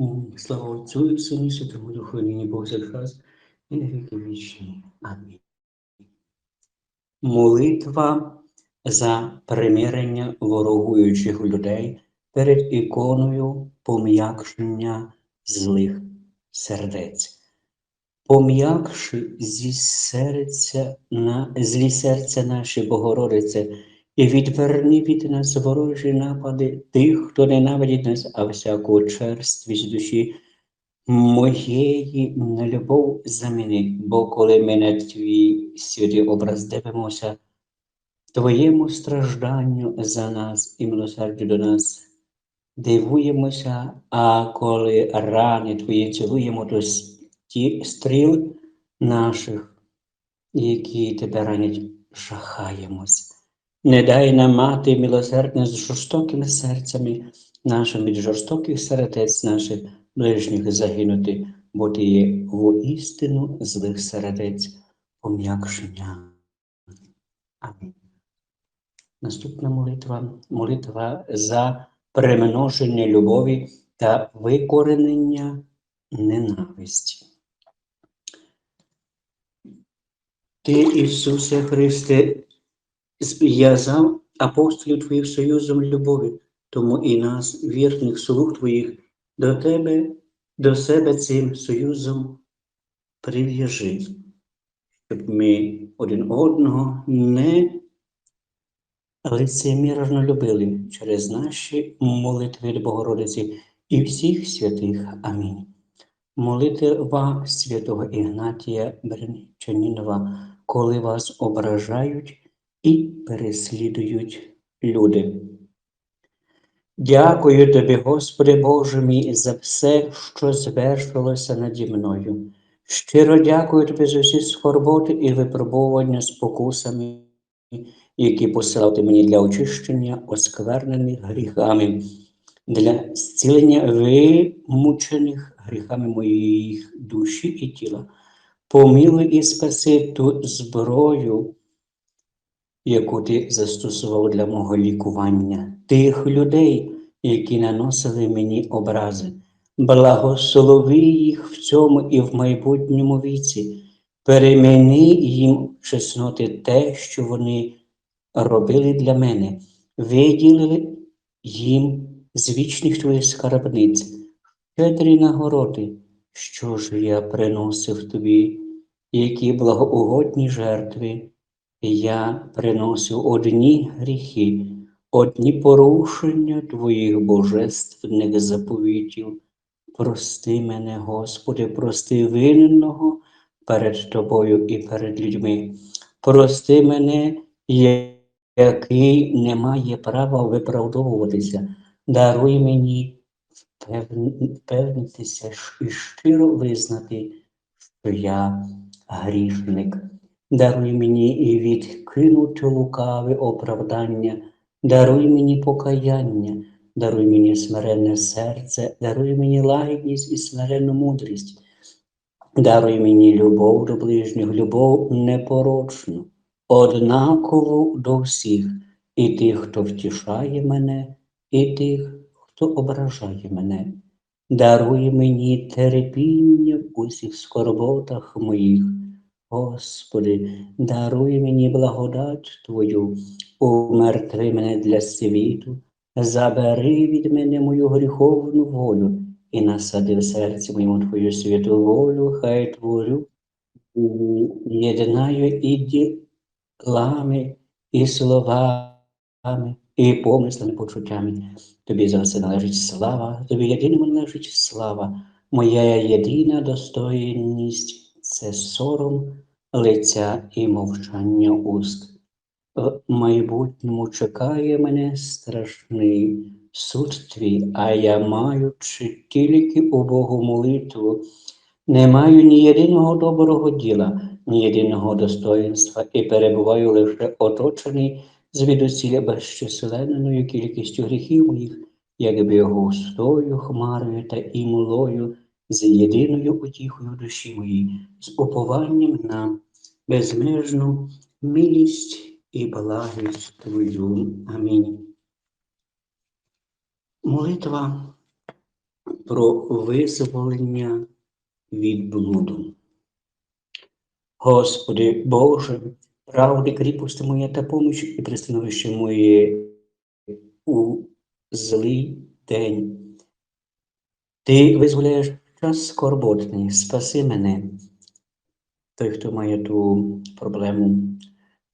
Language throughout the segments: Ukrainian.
М, Слава Отцю і Сину Святому Духу, нині повсякчас, і на віки вічні. Амінь. Молитва за примирення ворогуючих людей перед іконою пом'якшення злих сердець. Пом'якши зі серця на злі серця наші Богородице, і відверни від нас ворожі напади тих, хто ненавидить нас, а всяку черствість душі моєї на любов заміни, бо коли ми на твій святий образ дивимося, Твоєму стражданню за нас і милосердю до нас дивуємося, а коли рани Твої цілуємо, то ті стріл наших, які тебе ранять, жахаємось. Не дай нам мати милосердне з жорстокими серцями нашим від жорстоких сердець наших ближніх загинути, бо ти є воістину злих сердець пом'якшення. Амінь. Наступна молитва молитва за примноження любові та викоренення ненависті. Ти, Ісусе Христе, зв'язав апостолів Твоїх союзом любові, тому і нас, вірних слуг Твоїх, до Тебе, до себе цим союзом прив'яжи, щоб ми один одного не лицемірно любили через наші молитви до Богородиці і всіх святих. Амінь. Молитва святого Ігнатія Бернчанінова, коли вас ображають і переслідують люди. Дякую тобі, Господи Боже мій, за все, що звершилося наді мною. Щиро дякую тобі за всі скорботи і випробування спокусами, які посилав ти мені для очищення осквернених гріхами, для зцілення вимучених гріхами моїх душі і тіла. Помилуй і спаси ту зброю, яку ти застосував для мого лікування, тих людей, які наносили мені образи. Благослови їх в цьому і в майбутньому віці, переміни їм чесноти те, що вони робили для мене, виділили їм з вічних твоїх скарбниць, щедрі нагороди, що ж я приносив тобі, які благоугодні жертви. Я приносив одні гріхи, одні порушення Твоїх божественних заповітів. Прости мене, Господи, прости винного перед Тобою і перед людьми. Прости мене, який не має права виправдовуватися. Даруй мені впевнитися і щиро визнати, що я грішник. Даруй мені і відкинути лукаве оправдання, даруй мені покаяння, даруй мені смиренне серце, даруй мені лагідність і смиренну мудрість. Даруй мені любов до ближніх, любов непорочну, однакову до всіх, і тих, хто втішає мене, і тих, хто ображає мене. Даруй мені терпіння в усіх скорботах моїх. Господи, даруй мені благодать Твою, умертви мене для світу, забери від мене мою гріховну волю і насади в серці моєму Твою святу волю, хай творю, єднаю і ділами, і словами, і помислами, почуттями. Тобі за все належить слава, тобі єдиному належить слава, моя єдина достойність це сором лиця і мовчання уст. В майбутньому чекає мене страшний суд твій, а я маючи тільки у Богу молитву, не маю ні єдиного доброго діла, ні єдиного достоїнства, і перебуваю лише оточений звідусіля безчисленною кількістю гріхів моїх, якби густою хмарою та імлою, з єдиною утіхою душі моїй, з упованням на безмежну милість і благість Твою. Амінь. Молитва про визволення від блуду. Господи Боже, правди, кріпости моя та поміч і пристановище моє у злий день. Ти визволяєш час скорботний, спаси мене. Той, хто має ту проблему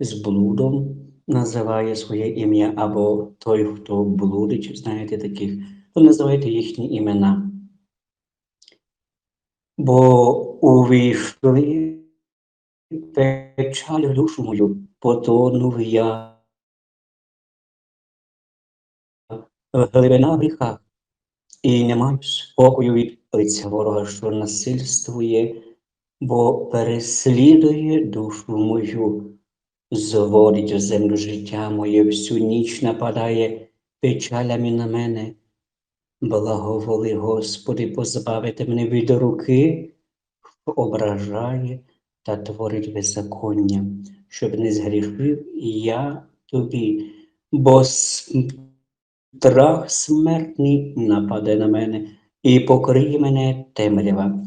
з блудом, називає своє ім'я, або той, хто блудить, знаєте таких, то називайте їхні імена. Бо увійшли печаль в душу мою, потонув я глибина гріха, і не маю спокою від лиця ворога, що насильствує, бо переслідує душу мою, зводить в землю життя моє, всю ніч нападає печалями на мене. Благоволи, Господи, позбавити мене від руки, що ображає та творить беззаконня, щоб не згрішив я тобі, бо страх смертний нападе на мене і покриє мене темрява.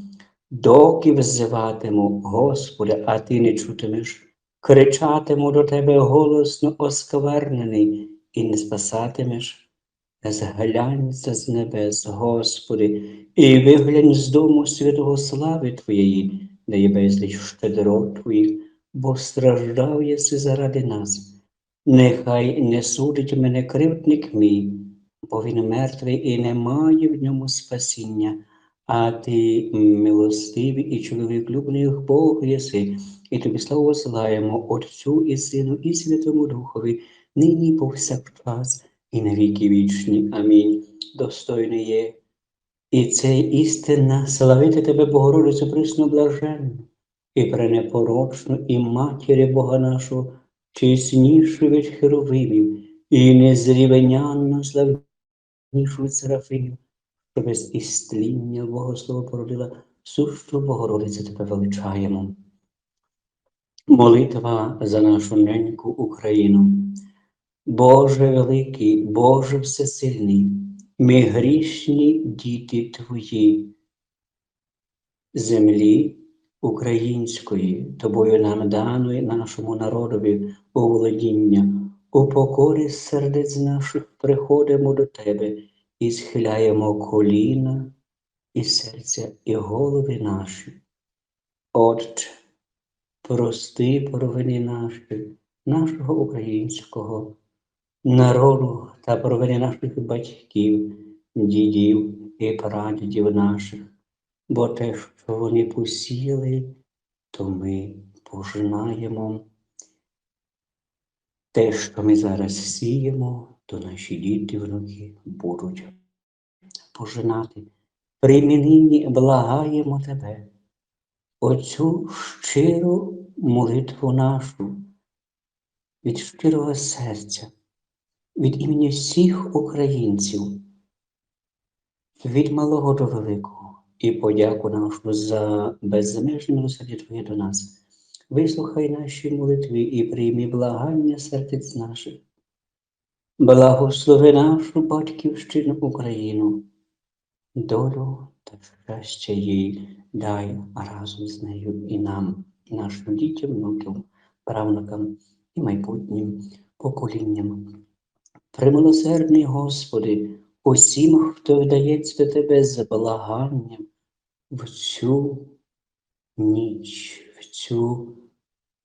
Доки взиватиму, Господи, а ти не чутимеш, кричатиму до тебе голосно осквернений, і не спасатимеш. Зглянься з небес, Господи, і виглянь з дому святого слави Твоєї, де є безліч щедрот Твоїх, бо страждав єси заради нас. Нехай не судить мене кривдник мій, бо він мертвий і немає в ньому спасіння, а ти милостивий і чоловік любний Бог єси, і тобі славу посилаємо Отцю і Сину, і Святому Духові, нині повсякчас і на віки вічні. Амінь. Достойний є. І це істина славити тебе, Богородицю, присно блаженну, і пренепорочну, і матірі Бога нашого, чеснішу від херовимів, і незрівнянно славнішу від серафимів, що без істління Богослова породила, сущу Богородицю тебе величаємо. Молитва за нашу неньку Україну. Боже великий, Боже всесильний, ми грішні діти Твої, землі української, Тобою нам даної нашому народові у володіння, у покорі сердець наших приходимо до Тебе і схиляємо коліна і серця, і голови наші. Отче, прости провини наші, нашого українського народу та провини наших батьків, дідів і прадідів наших, бо те, що вони посіяли, то ми пожинаємо. Те, що ми зараз сіємо, то наші діти, внуки будуть пожинати. Примінинні благаємо Тебе, оцю щиру молитву нашу від щирого серця від імені всіх українців, від малого до великого, і подяку нашу за безмежне милосердя Твоє до нас. Вислухай наші молитви і прийми благання сердець наших. Благослови нашу батьківщину Україну, долю та щастя їй дай разом з нею і нам, і нашим дітям, внукам, правнукам і майбутнім поколінням. Примилосердний Господи, усім, хто вдається до Тебе з благанням в цю ніч, в цю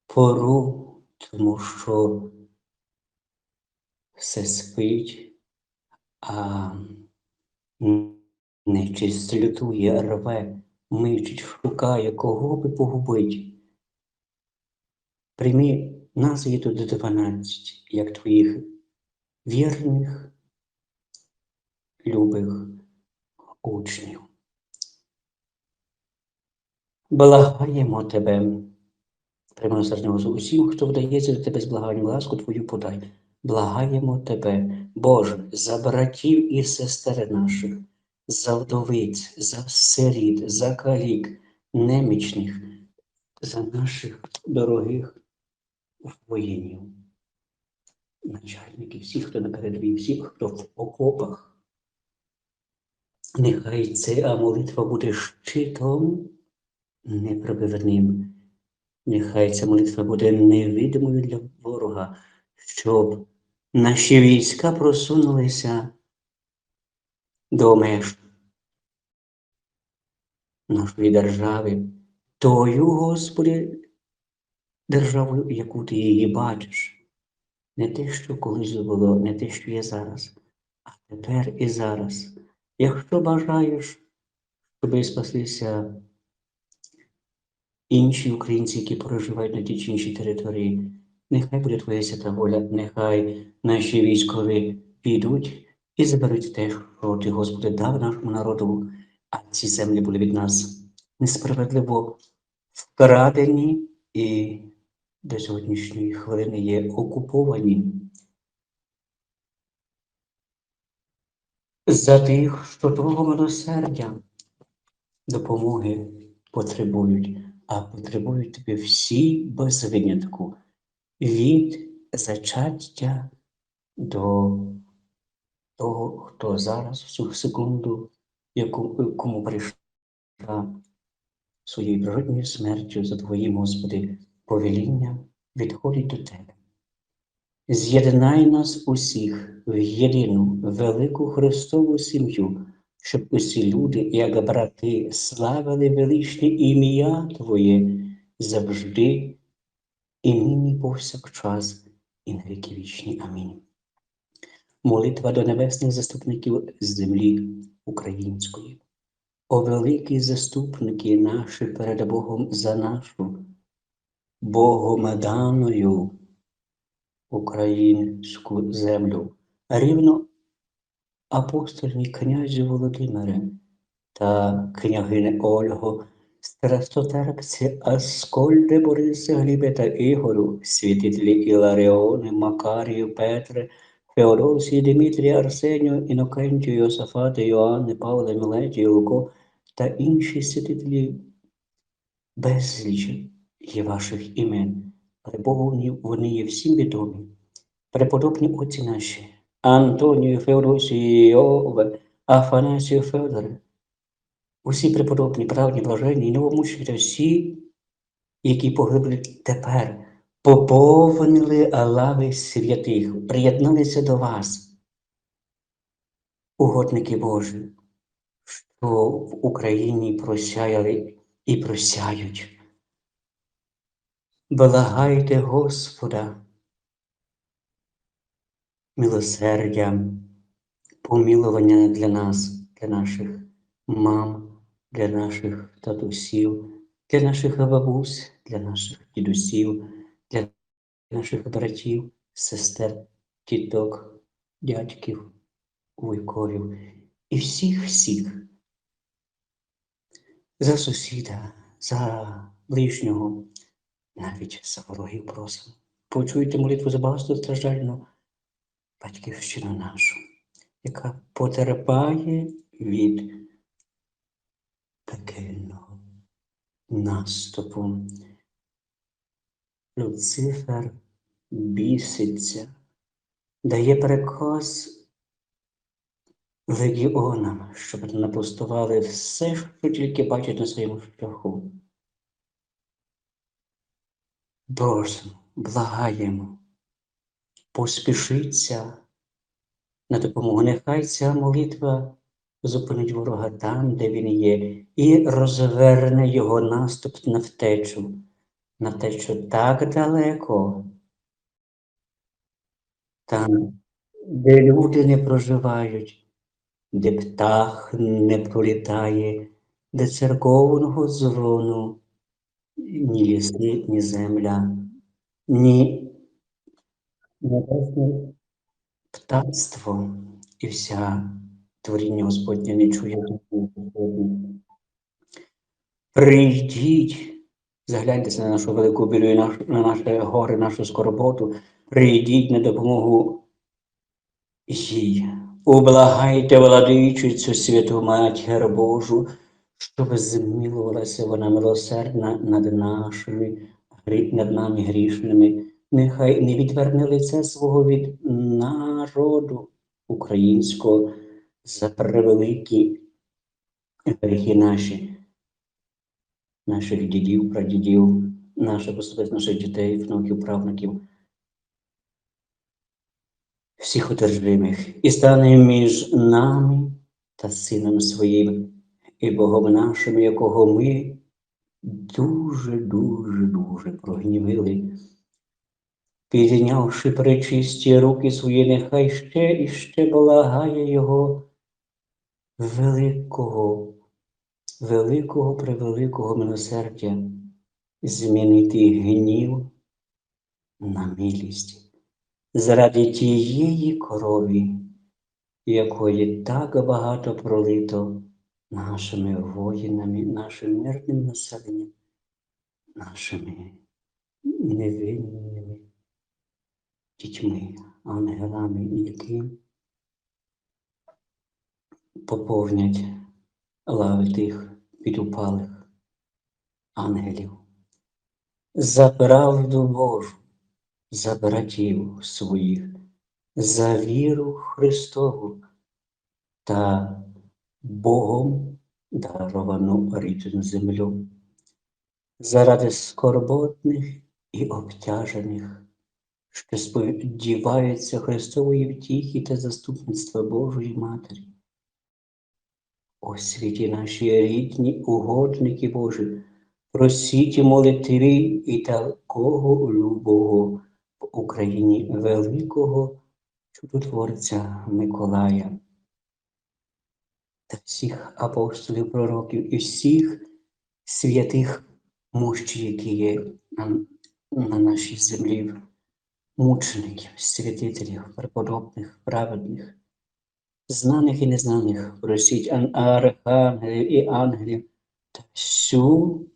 пору, тому що все спить, а нечисть лютує, рве, мичить, шукає, кого би погубить. Прийми нас є тут дванадцять, як твоїх вірних, любих учнів. Благаємо тебе, примилосердного з усім, хто вдається до тебе з благанням ласку Твою подай. Благаємо тебе, Боже, за братів і сестер наших, за вдовиць, за сиріт, за калік, немічних, за наших дорогих воїнів начальники, всіх, хто на передовій, всіх, хто в окопах, Нехай ця молитва буде щитом непробивним. Нехай ця молитва буде невидимою для ворога, щоб наші війська просунулися до меж нашої держави, тою, Господи, державою, яку ти її бачиш. Не те, що колись було, не те, що є зараз, а тепер і зараз. Якщо бажаєш, щоб спаслися інші українці, які проживають на тій чи іншій території, нехай буде Твоя свята воля, нехай наші військові підуть і заберуть те, що ти, Господи, дав нашому народу, а ці землі були від нас несправедливо вкрадені і до сьогоднішньої хвилини є окуповані. За тих, що Твого милосердя допомоги потребують, а потребують тобі всі без винятку від зачаття до того, хто зараз в цю секунду, яку, кому прийшла своєю природньою смертю за Твоїм, Господи, повелінням відходить до Тебе. З'єднай нас усіх в єдину велику Христову сім'ю, щоб усі люди, як брати, славили величне ім'я Твоє завжди, і нині повсякчас, і на віки вічні. Амінь. Молитва до небесних заступників землі української. О великі заступники наші перед Богом за нашу, Богом даною українську землю, рівно апостольні князі Володимире та княгине Ольго, страстотерпці Аскольде, Борисе, Глібе та Ігору, святителі Іларіони, Макарію, Петре, Феодосії, Димітрія, Арсенію, Інокентію, Йосафати, Йоанни, Павла, Мілетію, Луко та інші святителі безліч є ваших імен, але Богу вони є всім відомі. Преподобні отці наші, Антонію, Феодосію, Йове, Афанасію, Федоре, усі преподобні, правні, блаженні і новомучені, всі, які погибли тепер, поповнили лави святих, приєдналися до вас, угодники Божі, що в Україні просяяли і просяють. Благайте Господа, милосердя, помилування для нас, для наших мам, для наших татусів, для наших бабусь, для наших дідусів, для наших братів, сестер, тіток, дядьків, вуйковів і всіх всіх. За сусіда, за ближнього, навіть за ворогів просимо. Почуйте молитву за багатостраждальну батьківщину нашу, яка потерпає від пекельного наступу. Люцифер біситься, дає приказ легіонам, щоб напустували все, що тільки бачать на своєму шляху. Просимо, благаємо, поспішиться на допомогу. Нехай ця молитва зупинить ворога там, де він є, і розверне його наступ на втечу, на втечу так далеко, там, де люди не проживають, де птах не пролітає, де церковного дзвону ні ліси, ні земля, ні небесне птацтво і вся творіння Господнє не чує. Прийдіть, загляньтеся на нашу велику білю і на, на наше горе, нашу скорботу, прийдіть на допомогу їй. Ублагайте владичицю святу Матір Божу, щоб змілувалася вона милосердна над нашими, над нами грішними. Нехай не відверне лице свого від народу українського за превеликі гріхи наші, наших дідів, прадідів, наших особисто наших дітей, внуків, правнуків, всіх одержимих, і стане між нами та Сином Своїм і Богом нашим, якого ми дуже, дуже, дуже прогнівили. Піднявши пречисті руки свої, нехай ще і ще благає Його великого, великого, превеликого милосердя змінити гнів на милість. Заради тієї крові, якої так багато пролито нашими воїнами, нашим мирним населенням, нашими невинними дітьми, ангелами, які поповнять лави тих підупалих ангелів. За правду Божу, за братів своїх, за віру Христову та Богом даровану рідну землю, заради скорботних і обтяжених, що сподіваються Христової втіхи та заступництва Божої Матері. О світі наші рідні угодники Божі, просіть молитві і такого любого в Україні великого чудотворця Миколая та всіх апостолів, пророків і всіх святих мощі, які є на нашій землі, мучеників, святителів, преподобних, праведних, знаних і незнаних, просіть ан- архангелів і ангелів та всю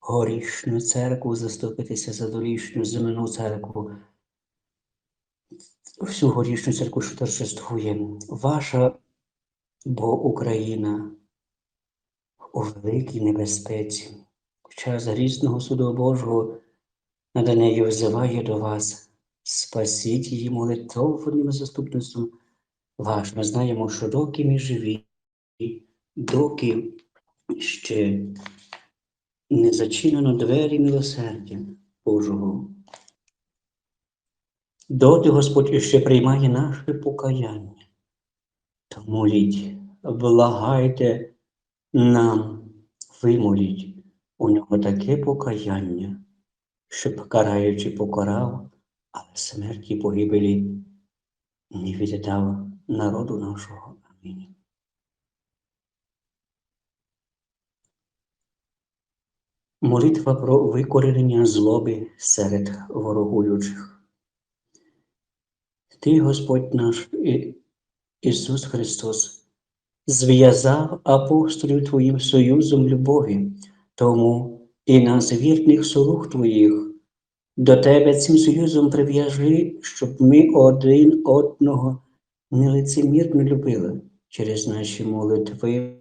горішню церкву заступитися за долішню земну церкву, всю горішню церкву, що торжествує. Ваша бо Україна у великій небезпеці. В час грізного суду Божого над нею взиває до вас, спасіть її молитовним заступництвом ваш. Ми знаємо, що доки ми живі, доки ще не зачинено двері милосердя Божого, доти Господь ще приймає наше покаяння. То моліть, благайте нам, вимоліть у нього таке покаяння, щоб караючи покарав, але смерті погибелі не віддав народу нашого. Амінь. Молитва про викорінення злоби серед ворогуючих. Ти, Господь наш Ісус Христос, зв'язав апостолів Твоїм союзом любові, тому і нас вірних слуг Твоїх до Тебе цим союзом прив'яжи, щоб ми один одного нелицемірно любили через наші молитви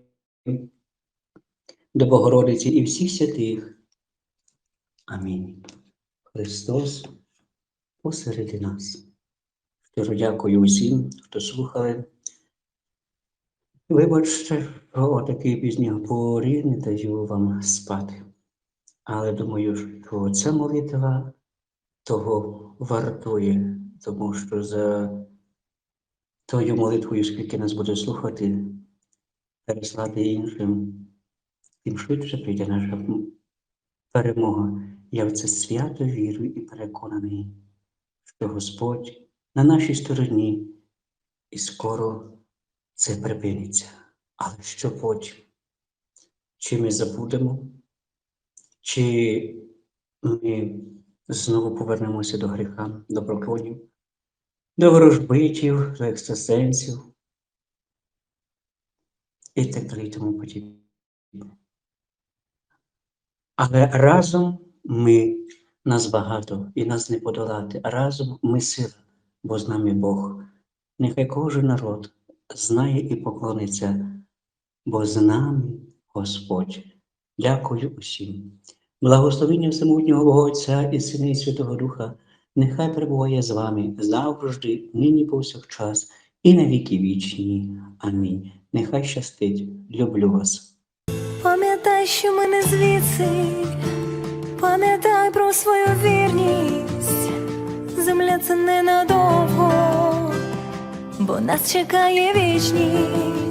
до Богородиці і всіх святих. Амінь. Христос посереди нас. Щиро дякую усім, хто слухали. Вибачте, що о такій пізній порі не даю вам спати. Але думаю, що ця молитва того вартує, тому що за тою молитвою, скільки нас буде слухати, переслати іншим, тим швидше прийде наша перемога. Я в це свято вірю і переконаний, що Господь на нашій стороні і скоро це припиниться. Але що потім? Чи ми забудемо, чи ми знову повернемося до гріха, до проклонів, до ворожбитів, до екстрасенсів і так далі і тому подібне. Але разом ми нас багато і нас не подолати. Разом ми сила, бо з нами Бог. Нехай кожен народ знає і поклониться, бо з нами Господь. Дякую усім. Благословінням самотнього Бога Отця і Сина і Святого Духа, нехай перебуває з вами, завжди, нині повсякчас, і на віки вічні. Амінь. Нехай щастить, люблю вас. Пам'ятай, що ми не звідси, пам'ятай про свою вірність, земля це ненадовго, бо нас чекає вічність.